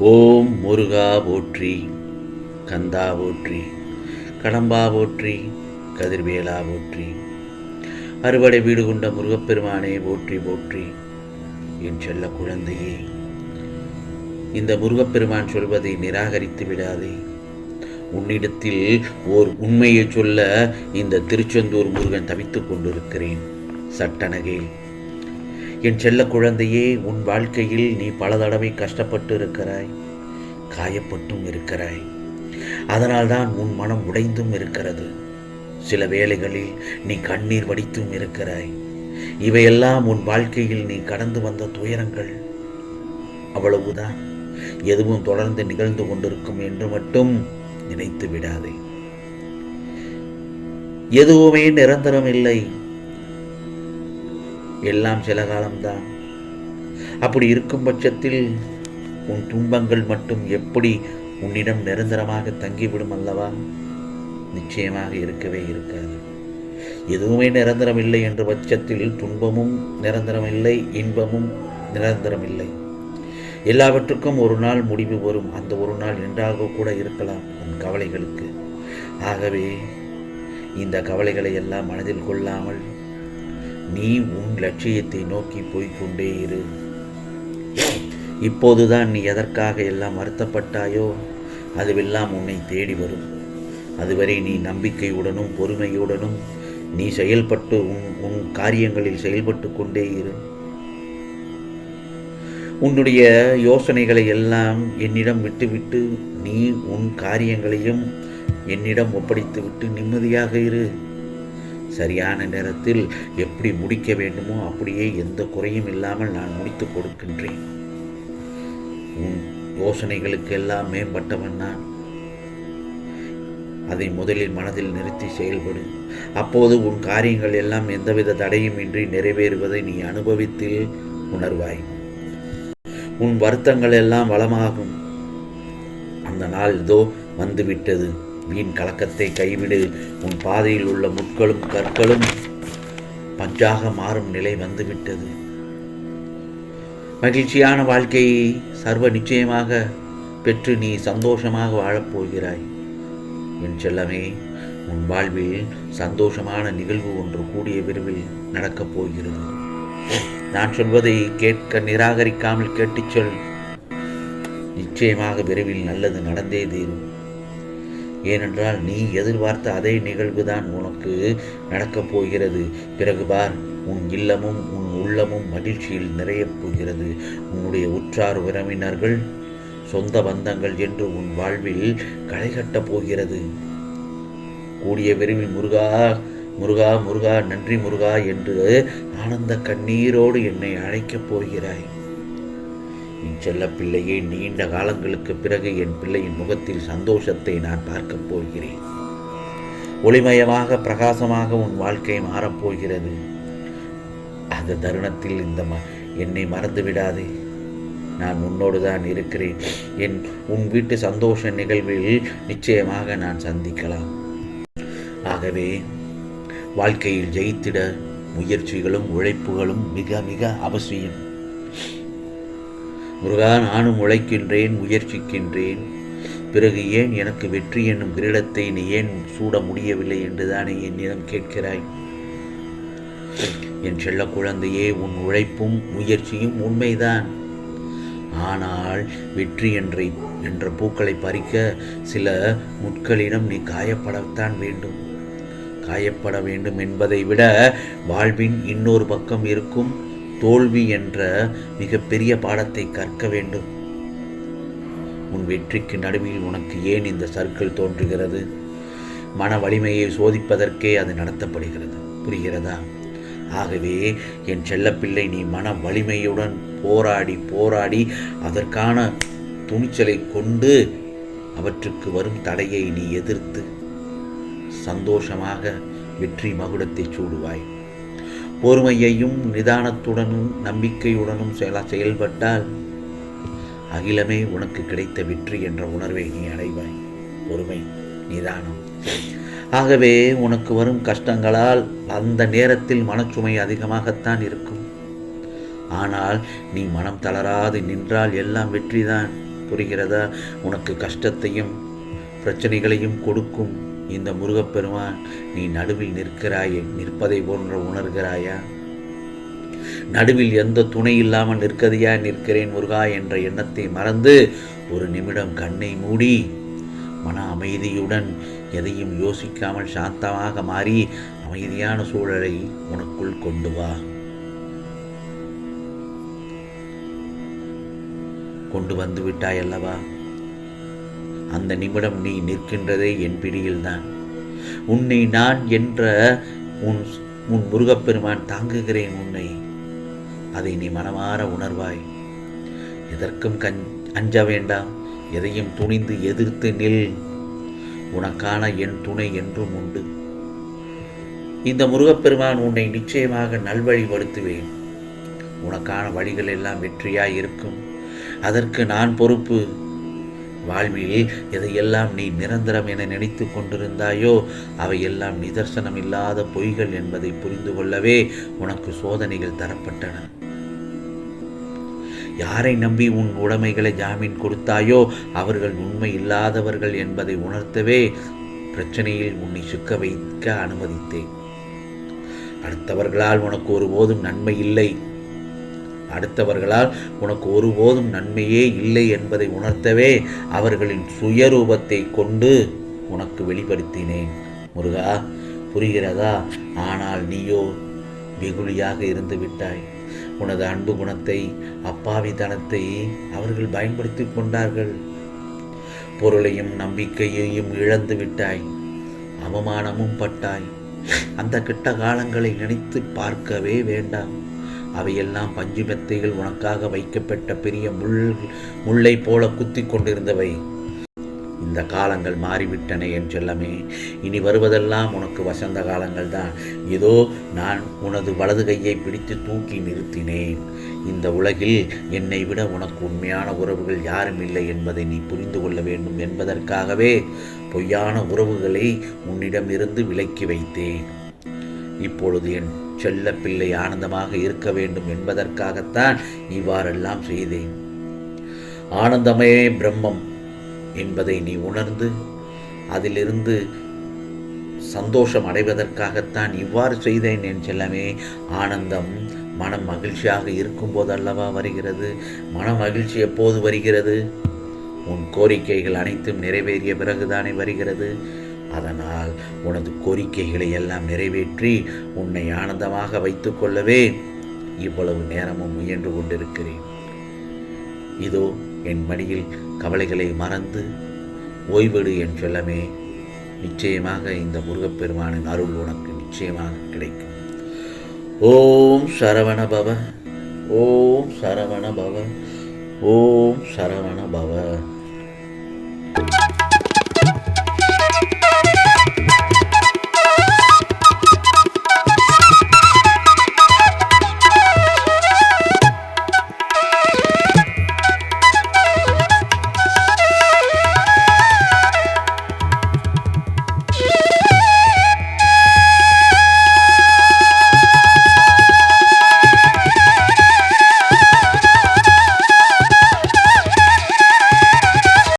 ஓம் முருகா போற்றி கந்தா போற்றி கடம்பா போற்றி கதிர்வேலா போற்றி அறுவடை வீடு கொண்ட முருகப்பெருமானே போற்றி போற்றி. என் செல்ல குழந்தையே இந்த முருகப்பெருமான் சொல்வதை நிராகரித்து விடாதே. உன்னிடத்தில் ஓர் உண்மையை சொல்ல இந்த திருச்செந்தூர் முருகன் தவித்துக் கொண்டிருக்கிறேன். சட்டனகே என் செல்ல குழந்தையே உன் வாழ்க்கையில் நீ பல தடவை கஷ்டப்பட்டு இருக்கிறாய் காயப்பட்டும் இருக்கிறாய். அதனால்தான் உன் மனம் உடைந்தும் இருக்கிறது. சில வேளைகளில் நீ கண்ணீர் வடித்தும் இருக்கிறாய். இவையெல்லாம் உன் வாழ்க்கையில் நீ கடந்து வந்த துயரங்கள். அவ்வளவுதான். எதுவும் தொடர்ந்து நிகழ்ந்து கொண்டிருக்கும் என்று மட்டும் நினைத்து விடாதே. எதுவுமே நிரந்தரம் இல்லை எல்லாம் சில காலம்தான். அப்படி இருக்கும் பட்சத்தில் உன் துன்பங்கள் மட்டும் எப்படி உன்னிடம் நிரந்தரமாக தங்கிவிடும் அல்லவா? நிச்சயமாக இருக்கவே இருக்காது. எதுவுமே நிரந்தரம் இல்லை என்ற பட்சத்தில் துன்பமும் நிரந்தரம் இல்லை இன்பமும் நிரந்தரம் இல்லை எல்லாவற்றுக்கும் ஒரு நாள் முடிவு வரும். அந்த ஒரு நாள் என்றாக கூட இருக்கலாம் உன் கவலைகளுக்கு. ஆகவே இந்த கவலைகளை எல்லாம் மனதில் கொள்ளாமல் நீ உன் லட்சியத்தை நோக்கி போய்க்கொண்டே இரு. இப்போதுதான் நீ எதற்காக எல்லாம் வருத்தப்பட்டாயோ அதுவெல்லாம் உன்னை தேடி வரும். அதுவரை நீ நம்பிக்கையுடனும் பொறுமையுடனும் நீ செயல்பட்டு உன் உன் காரியங்களில் செயல்பட்டு கொண்டே இரு. உன்னுடைய யோசனைகளை எல்லாம் என்னிடம் விட்டுவிட்டு நீ உன் காரியங்களையும் என்னிடம் ஒப்படைத்துவிட்டு நிம்மதியாக இரு. சரியான நேரத்தில் எப்படி முடிக்க வேண்டுமோ அப்படியே எந்த குறையும் இல்லாமல் நான் முடித்து கொடுக்கின்றேன். உன் யோசனைகளுக்கெல்லாம் மேம்பட்டவன் நான். அதை முதலில் மனதில் நிறுத்தி செயல்படு. அப்போது உன் காரியங்கள் எல்லாம் எந்தவித தடையும் இன்றி நிறைவேறுவதை நீ அனுபவித்தில் உணர்வாய். உன் வருத்தங்கள் எல்லாம் வளமாகும். அந்த நாள் இதோ வந்துவிட்டது. வீண் கலக்கத்தை கைவிடு. உன் பாதையில் உள்ள முட்களும் கற்களும் பஞ்சாக மாறும் நிலை வந்துவிட்டது. மகிழ்ச்சியான வாழ்க்கையை சர்வ நிச்சயமாக பெற்று நீ சந்தோஷமாக வாழப்போகிறாய் என் செல்லமே உன் வாழ்வில் சந்தோஷமான நிகழ்வு ஒன்று கூடிய விரைவில் நடக்கப் போகிறது. நான் சொல்வதை கேட்க நிராகரிக்காமல் கேட்டுச் சொல். நிச்சயமாக விரைவில் நல்லது நடந்தே தீரும். ஏனென்றால் நீ எதிர்பார்த்த அதே நிகழ்வுதான் உனக்கு நடக்கப் போகிறது. பிறகு பார் உன் இல்லமும் உன் உள்ளமும் மகிழ்ச்சியில் நிறையப் போகிறது. உன்னுடைய உற்றார் உறவினர்கள் சொந்த பந்தங்கள் என்று உன் வாழ்வில் களை கட்டப் போகிறது. கூடிய விரைவில் முருகா முருகா முருகா நன்றி முருகா என்று ஆனந்த கண்ணீரோடு என்னை அழைக்கப் போகிறாய். என் செல்ல பிள்ளையே நீண்ட காலங்களுக்கு பிறகு என் பிள்ளையின் முகத்தில் சந்தோஷத்தை நான் பார்க்கப் போகிறேன். ஒளிமயமாக பிரகாசமாக உன் வாழ்க்கை மாறப்போகிறது அந்த தருணத்தில் இந்த ம என்னை மறந்து விடாதே. நான் உன்னோடு தான் இருக்கிறேன். என் உன் வீட்டு சந்தோஷ நிகழ்வில் நிச்சயமாக நான் சந்திக்கலாம். ஆகவே வாழ்க்கையில் ஜெயித்திட முயற்சிகளும் உழைப்புகளும் மிக மிக அவசியம். முருகா நானும் உழைக்கின்றேன் முயற்சிக்கின்றேன். பிறகு ஏன் எனக்கு வெற்றி என்னும் கிரீடத்தை நீ ஏன் சூட முடியவில்லை என்றுதானே என்னிடம் கேட்கிறாய்? என் செல்ல குழந்தையே உன் உழைப்பும் முயற்சியும் உண்மைதான். ஆனால் வெற்றி என்றை என்ற பூக்களை பறிக்க சில முட்களிடம் நீ காயப்படத்தான் வேண்டும். காயப்பட வேண்டும் என்பதை விட வாழ்வின் இன்னொரு பக்கம் இருக்கும். தோல்வி என்ற மிகப்பெரிய பாடத்தை கற்க வேண்டும். உன் வெற்றிக்கு நடுவில் உனக்கு ஏன் இந்த சர்க்கிள் தோன்றுகிறது? மன வலிமையை சோதிப்பதற்கே அது நடத்தப்படுகிறது. புரிகிறதா? ஆகவே என் செல்லப்பிள்ளை நீ மன வலிமையுடன் போராடி போராடி அதற்கான துணிச்சலை கொண்டு அவற்றுக்கு வரும் தடையை நீ எதிர்த்து சந்தோஷமாக வெற்றி மகுடத்தை சூடுவாய். பொறுமையையும் நிதானத்துடனும் நம்பிக்கையுடனும் செயல செயல்பட்டால் அகிலமே உனக்கு கிடைத்த வெற்றி என்ற உணர்வை நீ அடைவாய். பொறுமை நிதானம். ஆகவே உனக்கு வரும் கஷ்டங்களால் அந்த நேரத்தில் மனச்சுமை அதிகமாகத்தான் இருக்கும். ஆனால் நீ மனம் தளராது நின்றால் எல்லாம் வெற்றிதான். புரிகிறதா? உனக்கு கஷ்டத்தையும் பிரச்சனைகளையும் கொடுக்கும் இந்த முருகப்பெருமான் நீ நடுவில் நிற்கிறாய் நிற்பதை போன்ற உணர்கிறாயா? நடுவில் எந்த துணை இல்லாமல் நிற்கதையா? நிற்கிறேன் முருகா என்ற எண்ணத்தை மறந்து ஒரு நிமிடம் கண்ணை மூடி மன அமைதியுடன் எதையும் யோசிக்காமல் சாந்தமாக மாறி அமைதியான சூழலை உனக்குள் கொண்டு வா. கொண்டு வந்து விட்டாய் அல்லவா? அந்த நிமிடம் நீ நிற்கின்றதே என் பிடியில்தான். உன்னை நான் என்ற உன் உன் முருகப்பெருமான் தாங்குகிறேன் உன்னை. அதை நீ மனமாற உணர்வாய். எதற்கும் கஞ் அஞ்ச வேண்டாம். எதையும் துணிந்து எதிர்த்து நில். உனக்கான என் துணை என்றும் உண்டு. இந்த முருகப்பெருமான் உன்னை நிச்சயமாக நல்வழிப்படுத்துவேன். உனக்கான வழிகள் எல்லாம் வெற்றியாய் இருக்கும். அதற்கு நான் பொறுப்பு. வாழ்வில் எதையெல்லாம் நீ நிரந்தரம் என நினைத்து கொண்டிருந்தாயோ அவையெல்லாம் நிதர்சனம் இல்லாத பொய்கள் என்பதை புரிந்து கொள்ளவே உனக்கு சோதனைகள் தரப்பட்டன. யாரை நம்பி உன் உடைமைகளை ஜாமீன் கொடுத்தாயோ அவர்கள் உண்மை இல்லாதவர்கள் என்பதை உணர்த்தவே பிரச்சனையில் உன்னை சிக்க வைக்க அனுமதித்தேன். அடுத்தவர்களால் உனக்கு ஒருபோதும் நன்மை இல்லை. அடுத்தவர்களால் உனக்கு ஒருபோதும் நன்மையே இல்லை என்பதை உணர்த்தவே அவர்களின் சுயரூபத்தை கொண்டு உனக்கு வெளிப்படுத்தினேன். முருகா புரிகிறதா? ஆனால் நீயோ வெகுளியாக இருந்து விட்டாய். உனது அன்பு குணத்தை அப்பாவித்தனத்தை அவர்கள் பயன்படுத்தி கொண்டார்கள். பொருளையும் நம்பிக்கையையும் இழந்து விட்டாய். அவமானமும் பட்டாய். அந்த கிட்ட காலங்களை நினைத்து பார்க்கவே வேண்டாம். அவையெல்லாம் பஞ்சு மெத்தைகள் உனக்காக வைக்கப்பட்ட பெரிய முள் முல்லை போல குத்தி கொண்டிருந்தவை. இந்த காலங்கள் மாறிவிட்டன என் செல்லமே. இனி வருவதெல்லாம் உனக்கு வசந்த காலங்கள் தான் இதோ நான் உனது வலது கையை பிடித்து தூக்கி நிறுத்தினேன். இந்த உலகில் என்னை விட உனக்கு உண்மையான உறவுகள் யாரும் இல்லை என்பதை நீ புரிந்து கொள்ள வேண்டும் என்பதற்காகவே பொய்யான உறவுகளை உன்னிடமிருந்து விலக்கி வைத்தேன். இப்பொழுது என் செல்ல பிள்ளை ஆனந்தமாக இருக்க வேண்டும் என்பதற்காகத்தான் இவ்வாறெல்லாம் செய்தேன். ஆனந்தமே பிரம்மம் என்பதை நீ உணர்ந்து அதிலிருந்து சந்தோஷம் அடைவதற்காகத்தான் இவ்வாறு செய்தேன் என் செல்லமே. ஆனந்தம் மனம் மகிழ்ச்சியாக இருக்கும் போதல்லவா வருகிறது? மன மகிழ்ச்சி எப்போது வருகிறது? உன் கோரிக்கைகள் அனைத்தும் நிறைவேறிய பிறகுதானே வருகிறது? அதனால் உனது கோரிக்கைகளை எல்லாம் நிறைவேற்றி உன்னை ஆனந்தமாக வைத்துக்கொள்ளவே இவ்வளவு நேரமும் முயன்று கொண்டிருக்கிறேன். இதோ என் மடியில் கவலைகளை மறந்து ஓய்வெடு என் செல்லமே. நிச்சயமாக இந்த முருகப்பெருமானின் அருள் உனக்கு நிச்சயமாக கிடைக்கும். ஓம் சரவண பவ ஓம் சரவண பவ ஓம் சரவண பவ.